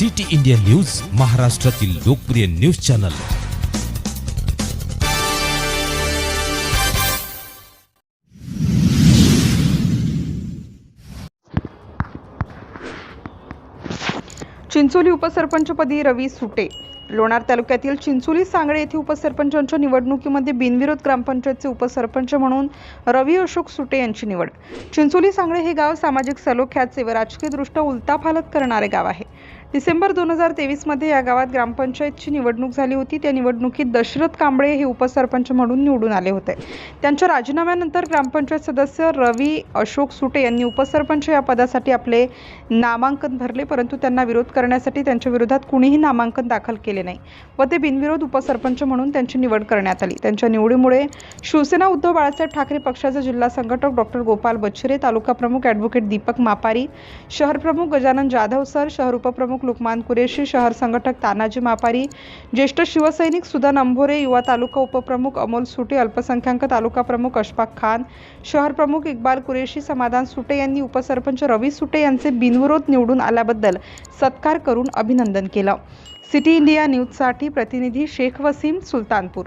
City India news महाराष्ट्रातील लोकप्रिय news channel. Chincholi उपसरपंचपदी रवी सुटे. लोणार तालुक्यातील चिंचोली सांगळे येथे उपसरपंचांच्या निवडणुकीमध्ये बिनविरोध ग्रामपंचायतचे उपसरपंच म्हणून रवी अशोक सुटे यांची निवड. चिंचोली सांगळे हे गाव सामाजिक सलोख्याचे व राजकीयदृष्ट्या उलताफालत करणारे गाव आहे. डिसेंबर दोन हजार तेवीसमध्ये या गावात ग्रामपंचायतची निवडणूक झाली होती. त्या निवडणुकीत दशरथ कांबळे हे उपसरपंच म्हणून निवडून आले होते. त्यांच्या राजीनाम्यानंतर ग्रामपंचायत सदस्य रवी अशोक सुटे यांनी उपसरपंच या पदासाठी आपले नामांकन भरले परंतु त्यांना विरोध करण्यासाठी त्यांच्या विरोधात कुणीही नामांकन दाखल केले नाही व ते बिनविरोध उपसरपंच म्हणून त्यांची निवड करण्यात आली. त्यांच्या निवडीमुळे शिवसेना उद्धव बाळासाहेब ठाकरे पक्षाचे जिल्हा संघटक डॉक्टर गोपाल बच्छरे तालुका प्रमुख ॲडव्होकेट दीपक मापारी शहर प्रमुख गजानन जाधव सर शहर उपप्रमुख लुकमान कुरेशी शहर संघटक तानाजी मापारी ज्येष्ठ शिवसैनिक सुदन अंभोरे युवा तालुका उपप्रमुख अमोल सुटे अल्पसंख्याक तालुका प्रमुख अशफाक खान शहर प्रमुख इक्बाल कुरेशी समाधान सुटे यांनी उपसरपंच रवी सुटे यांचे बिनविरोध निवडून आल्याबद्दल सत्कार करून अभिनंदन केलं. सिटी इंडिया न्यूजसाठी प्रतिनिधी शेख वसीम सुलतानपूर.